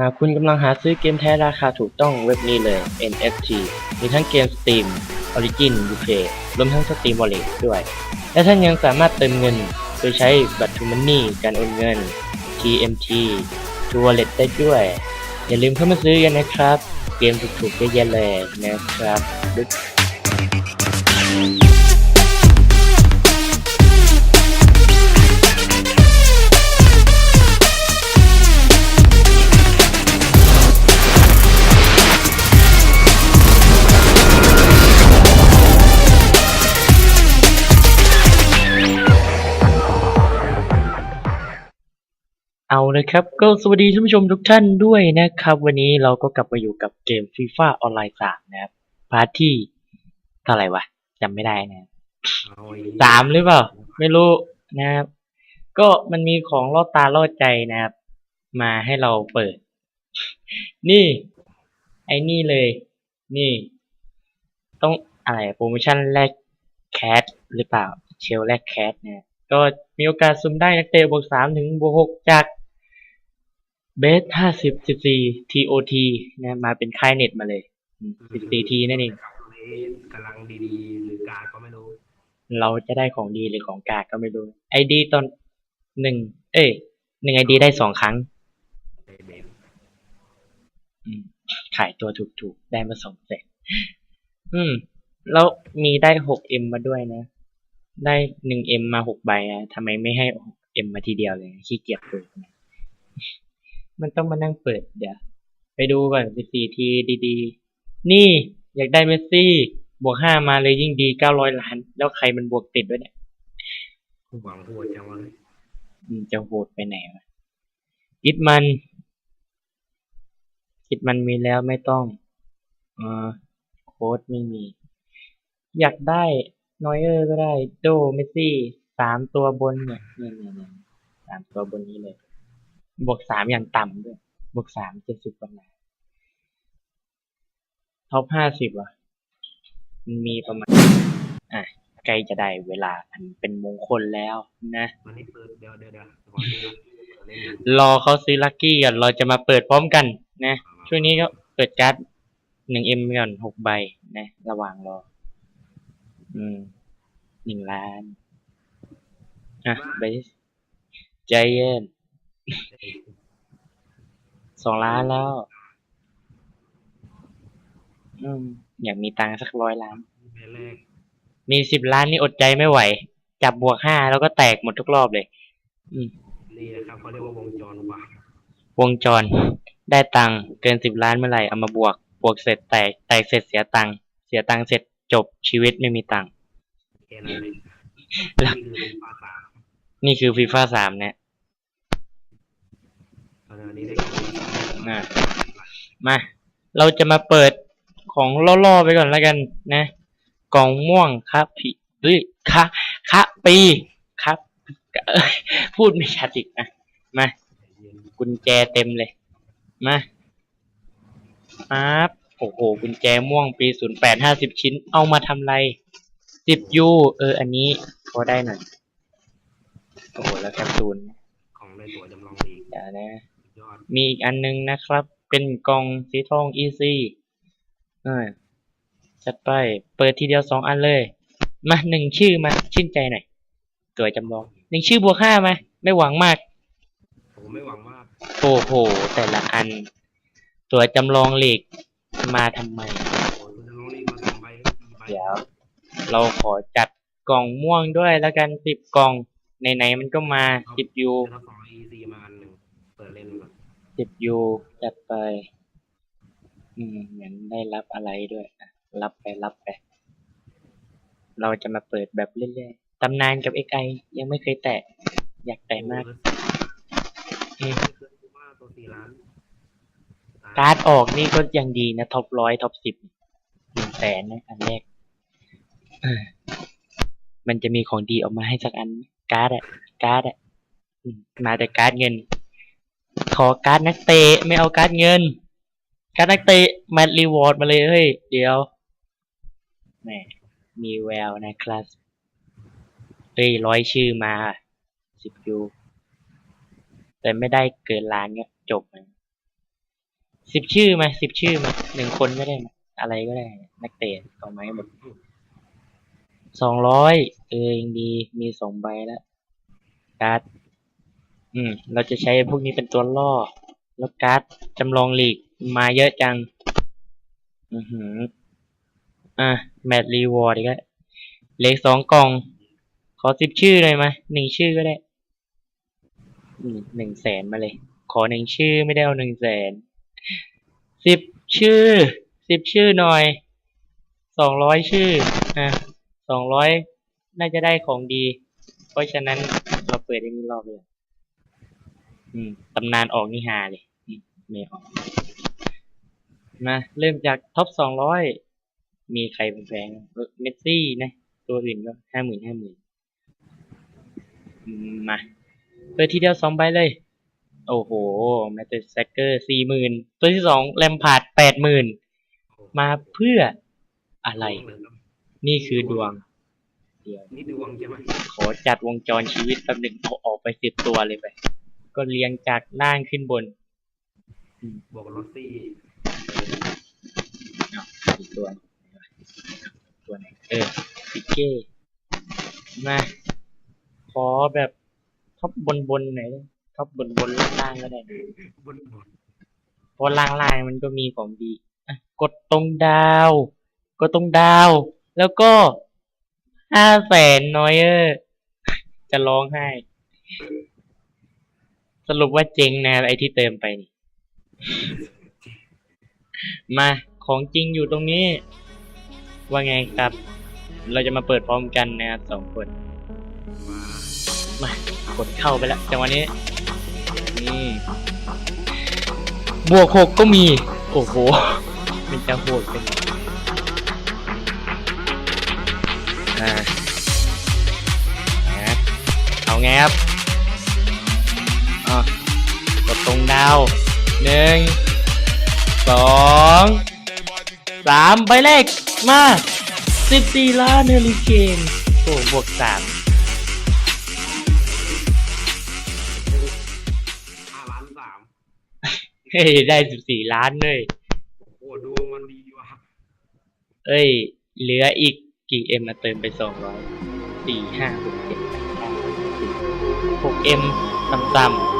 หากคุณกำลังหาซื้อเกมแท้ราคาถูกต้องเว็บนี้เลย NFT มีทั้งเกม Steam Origin Uplay รวมทั้ง Steam Wallet ด้วย และท่านยังสามารถเติมเงิน โดยใช้บัตร t ูมันนี่การโอนเงิน TMT t o Wallet ได้ด้วย อย่าลืมเข้ามาซื้อกันนะครับ เกมถูกๆเยอะแยะเลยนะครับ เอาเลยครับ ก็สวัสดีท่านผู้ชมทุกท่านด้วยนะครับ วันนี้เราก็กลับมาอยู่กับเกม FIFA ออนไลน์3นะครับ พาร์ทที่เท่าไหร่วะจำไม่ได้นะครับเอาไอ้สามหรือเปล่า ไม่รู้นะครับ ก็มันมีของล่อตาล่อใจนะครับ มาให้เราเปิด นี่ ไอ้นี่เลย นี่ ต้องอะไรโปรโมชั่นแลกแคสหรือเปล่า เชลแลกแคสเนี่ยก็มีโอกาสซุ่มได้นักเตะบวกสามถึงบวกหกจาก เบสห้าสิบสิบสี่ TOT นะมาเป็นค่ายเน็ตมาเลยสิบสี่ทีนั่นเองกำลังดีๆหรือกาก็ไม่รู้ เราจะได้ของดีหรือของกากก็ไม่รู้ไอดีตอนหนึ่งเอ้ยหนึ่งไอดีได้สองครั้งไอ้เบนอืมขายตัวถูกๆ ได้มาสองแสนอืม แล้วมีได้หกเอ็มมาด้วยนะ ได้หนึ่งเอ็มมาหกใบอะทำไมไม่ให้หกเอ็มมาทีเดียวเลย ขี้เกียจเปิดนะ มันต้องมานั่งเปิดเดี๋ยวไปดูก่อนสิสี่ทีดีๆ นี่อยากได้เมสซี่ บวกห้ามาเลยยิ่งดีเก้าร้อยล้าน แล้วใครมันบวกติดด้วยเนี่ยหวังหัวจังวะเลยอืมจะโหดไปไหนวะคิดมัน คิดมันมีแล้วไม่ต้องเออโค้ดไม่มี อยากได้นอยเออร์ก็ได้ โดเมสซี่สามตัวบนเนี่ยเนี่ยเนี่ยเนี่ยสามตัวบนนี้เลย บวกสามอย่างต่ำด้วยบวกสามเจ็ดสิบกว่าล้านท็อปห้าสิบอะมันมีประมาณ อะใกล้จะได้เวลาอันเป็นมงคลแล้วนะวันนี้เปิดเดี๋ยวเดี๋ยวเดี๋ยวรอเขาซื้อลัคกี้ก่อนเราจะมาเปิดพร้อมกันนะช่วงนี้ก็เปิดการ์ดหนึ่งเอ็มก่อนหกใบนะ ระหว่างรอ อืมหนึ่งล้านอะเบสใจเย็น สองล้านแล้ว อืม อยากมีตังค์สักร้อยล้านเบนแรกมีสิบล้านนี่อดใจไม่ไหว จับบวกห้าแล้วก็แตกหมดทุกรอบเลย อืม นี่นะครับเขาเรียกว่าวงจรว่ะวงจร ได้ตังค์เกินสิบล้านเมื่อไหร่เอามาบวก บวกเสร็จแตก แตกเสร็จเสียตังค์เสียตังค์เสร็จจบชีวิตไม่มีตังค์ แค่นั้นเลยแล้วนี่คือเป็นภาษา นี่คือฟีฟ่าสามเนี่ย ตอนนี้ได้ของอะมา เราจะมาเปิดของล่อๆไปก่อนแล้วกันนะ กล่องม่วงครับพี่เฮ้ยคะคะปีครับเอ้ยพูดไม่ชัดอีกนะมาเย็นกุญแจเต็มเลย มาปั๊บโอ้โหกุญแจม่วงปีศูนย์แปดห้าสิบชิ้น เอามาทำไรสิบยูเออ อันนี้พอได้หน่อย โอ้โห แล้วแคปซูลของในตัวจำลองดีเดี๋ยวนะสุดยอด มีอีกอันนึงนะครับ เป็นกล่องสีทองอีซี่เออจัดไป เปิดทีเดียวสองอันเลย มาหนึ่งชื่อมา ชื่นใจหน่อยตัวจำลองหนึ่งชื่อบวกห้ามา ไม่หวังมากผมไม่หวังมาก โอ้โห แต่ละอัน ตัวจำลองเหล็กมาทำไมโอ้ยคุณจำลองดีมาสองใบสี่ใบเดี๋ยวเราขอจัดกล่องม่วงด้วยแล้วกันสิบกล่องไหนๆมันก็มาสิบยู สิบยูจัดไป อืม เหมือนได้รับอะไรด้วยอะรับไปรับไป เราจะมาเปิดแบบเรื่อยๆ ตำนานกับ XI ยังไม่เคยแตะ อยากแตะมากอืมเกินกูว่าตัวสี่ล้านการ์ดออกนี่ก็ยังดีนะ ท็อปร้อยท็อปสิบหนึ่งแสนนะ อันแรกเออมันจะมีของดีออกมาให้สักอันไหมการ์ดอะการ์ดอะอืมมาแต่การ์ดเงิน ขอการ์ดนักเตะไม่เอาการ์ดเงิน การ์ดนักเตะมารีวอร์ดมาเลยเฮ้ยเดี๋ยวแหมมีแววนะครับเฮ้ยร้อยชื่อมาสิบยูแต่ไม่ได้เกินล้านเนี่ยจบสิบชื่อไหมสิบชื่อไหมหนึ่งคนก็ได้ไหมอะไรก็ได้ นักเตะเอาไหมาให้หมดสองร้อยเออยังดีมีสองใบแล้วการ์ด อืม เราจะใช้พวกนี้เป็นตัวล่อ แล้วการ์ดจำลองลีกมาเยอะจัง อือหือ อะ แมตรีวอร์ดอีกแล้วเหล็กสองกล่อง ขอสิบชื่อเลยไหมหนึ่งชื่อก็ได้ อืมหนึ่งแสนมาเลย ขอหนึ่งชื่อไม่ได้เอาหนึ่งแสน สิบชื่อ สิบชื่อหน่อย สองร้อยชื่อ อะสองร้อยน่าจะได้ของดี เพราะฉะนั้นเราเปิดได้นี่รอบเลย อืมตำนานออกนี่ฮาเลยอืมไม่ออกมาเริ่มจากท็อปสองร้อยมีใครเป็นแฟงเออเมสซี่นะตัวอื่นก็ห้าหมื่นห้าหมื่นมาเปิดทีเดียวสองใบเลย โอ้โหแมตเตอร์แซกเกอร์สี่หมื่นตัวที่สองแลมพาร์ดแปดหมื่นมาเพื่ออะไร นี่คือดวงเดี๋ยวนี่ดวงใช่ไหมขอจัดวงจรชีวิตแป๊บหนึ่งเอาออกไปสิบตัวเลยไป ก็เรียงจากล่างขึ้นบน บวกลอสซี่อ้าวอีกตัวตัวไหนเออปิเก้มาขอแบบท็อปบนบนๆหน่อยท็อปบนบนๆล่างๆก็ได้นะบนบนเพราะล่างๆมันก็มีของดีอะกดตรงดาว กดตรงดาว แล้วก็ห้าแสนน้อยเออจะร้องไห้ สรุปว่าเจ๊งนะไอที่เติมไปนี่ มาของจริงอยู่ตรงนี้ ว่าไงครับ เราจะมาเปิดพร้อมกันนะครับสองคน มากดเข้าไปแล้วจังหวะนี้นี่บวกหกก็มี โอ้โห มันจะโหดเป็นไงอ่าเอาไงครับ ตรงดาวหนึ่งสองสามใบเลขมาสิบสี่ล้านเฮลิเคนโอ้บวกสามห้าล้านสามเฮ้ยได้สิบสี่ล้านเลยโอ้โหดวงมันดีว่ะเอ้ย เหลืออีกกี่เอ็มมาเติมไปสองร้อยสี่ห้าหกเจ็ดแปดเก้าสิบหกเอ็มต่ำๆ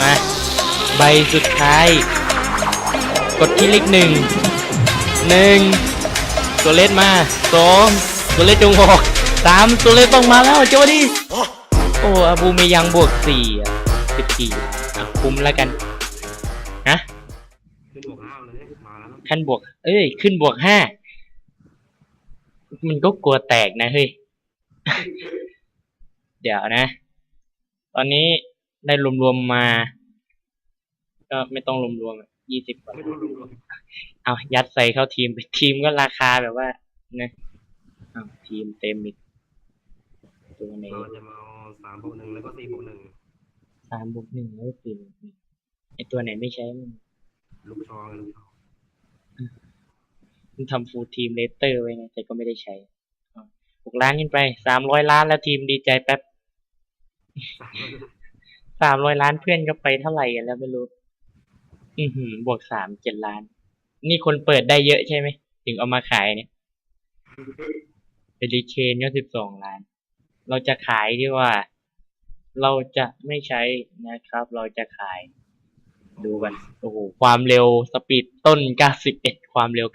มาใบสุดท้าย กดที่เลขหนึ่งหนึ่งตัวเลขมาสองตัวเลขจงออกสามตัวเลขต้องมาแล้วเจ้าดิโอ้อาบูเมยังบวกสี่อะสิบสี่อะคุ้มแล้วกันฮะขึ้นบวกห้าเลยมาแล้วขั้นบวก เอ้ย ขึ้นบวกห้ามันก็กลัวแตกนะเฮ้ย เดี๋ยวนะ ตอนนี้ ได้รวมๆมา ก็ไม่ต้องรวมๆยี่สิบกว่าไม่ต้องรวมเอายัดใส่เข้าทีมไปทีมก็ราคาแบบว่านะเอาทีมเต็มอีกตัวไหนเราจะมาเอาสามบวกหนึ่งแล้วก็สี่บวกหนึ่งสามบวกหนึ่งแล้วสี่บวกหนึ่งไอตัวไหนไม่ใช้มันลูกชองลูกชองมันทำฟูลทีมเลเตอร์ไว้ไงแต่ก็ไม่ได้ใช้เอาหกล้านขึ้นไปสามร้อยล้านแล้วทีมดีใจแป๊บ สามล้านสามร้อยล้านเพื่อนก็ไปเท่าไหร่กันแล้วไม่รู้ อือหือบวกสามเจ็ดล้าน นี่คนเปิดได้เยอะใช่ไหม ถึงเอามาขายเนี่ยเอดิเชนก็สิบสองล้าน เราจะขายดีกว่า เราจะไม่ใช้นะครับ เราจะขาย ดูกัน โอ้โห ความเร็วสปีดต้น91ความเร็ว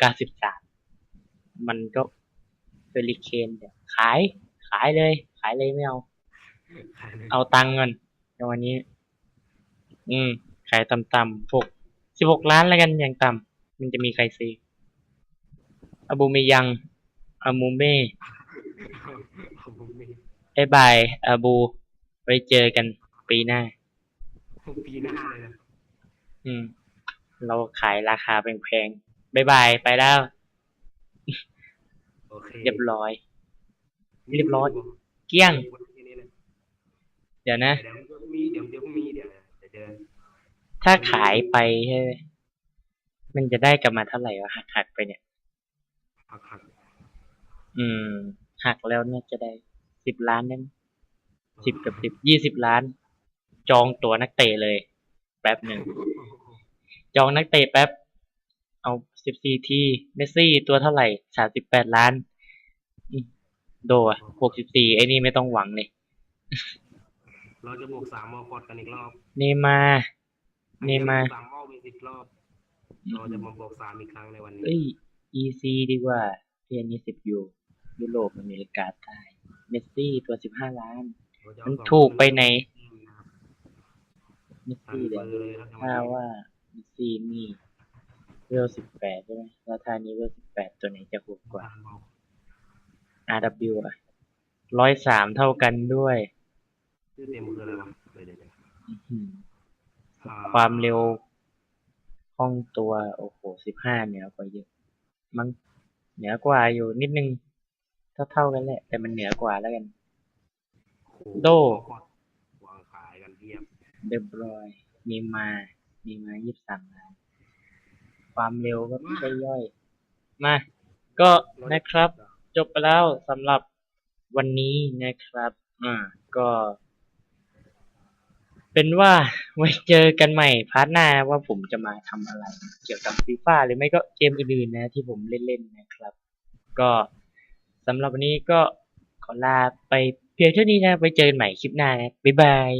93มันก็เฟลิเคนเดี๋ยวขาย ขายเลย ขายเลยไม่เอาขายเลยเอาตังค์ก่อน ในวันนี้ อืม ขายต่ำๆหกสิบหกล้านแล้วกันอย่างต่ำมันจะมีใครซื้ออาบูเมยังอามูเม่เอาผมมีบายบายอาบู ไว้เจอกันปีหน้า ปีหน้าเลยนะอืม เราขายราคาแพงๆบายบาย ไปแล้วโอเคเรียบร้อย เรียบร้อย เกลี้ยง เดี๋ยวนะ เดี๋ยวพรุ่งนี้เดี๋ยวเดี๋ยวพรุ่งนี้เดี๋ยวเดี๋ยวเจอถ้าขายไปใช่ไหมมันจะได้กลับมาเท่าไหร่วะหักหักๆไปเนี่ย หักหักอืม หักแล้วเนี่ยจะได้สิบล้านได้ไหมสิบกับสิบยี่สิบล้าน จองตั๋วนักเตะเลย แป๊บหนึ่ง จองนักเตะแป๊บ เอาสิบสี่ทีเมสซี่ตัวเท่าไหร่สามสิบแปดล้านอืมโดอะหกสิบสี่ไอ้นี่ไม่ต้องหวังเลย เราจะบวกสามมอคอดกันอีกรอบเนย์มาร์เนย์มาร์สามมอเป็นสิบรอบ เราจะมาบวกสามอีกครั้งในวันนี้ เอ้ย EC ดีกว่าเพียนนี้สิบยูยุโรปอเมริกาใต้เมสซี่ตัวสิบห้าล้านเราจะเอามันสองถูกไปไหนนะครับเมสสั่นซี่เบเดี๋ยวอร์เลยครับในวันถ้านี้ว่าเมสซี่นี่เวลสิบแปดใช่ไหมแล้วท่านี้เวลสิบแปดตัวไหนจะถูกกว่าสั่นบอก RW อะร้อยสามเท่ากันด้วย ชื่อเต็มคืออะไรวะเดี๋ยวเดี๋ยวเดี๋ยวอื้อหืออ่ความเร็วห้องตัวโอ้โหสิบห้าเหนือกว่าเยอะ มั้งเหนือกว่าอยู่นิดนึงเท่าเท่าๆกันแหละ แต่มันเหนือกว่าแล้วกัน โอ้โหโดมอคอดวางขายกันเพียบเดบรอย มีมา มีมายี่สิบสามล้านความเร็วก็ไม่ใช่ย่อย มา ก็นะครับ จบไปแล้วสำหรับวันนี้นะครับ อ่า ก็ เป็นว่าไว้เจอกันใหม่พาร์ทหน้าว่าผมจะมาทำอะไร เกี่ยวกับฟีฟ่าหรือไม่ก็เกมอื่นๆนะที่ผมเล่นๆนะครับ ก็สำหรับวันนี้ก็ขอลาไปเพียงเท่านี้นะ ไปเจอกันใหม่คลิปหน้านะ บ๊ายบาย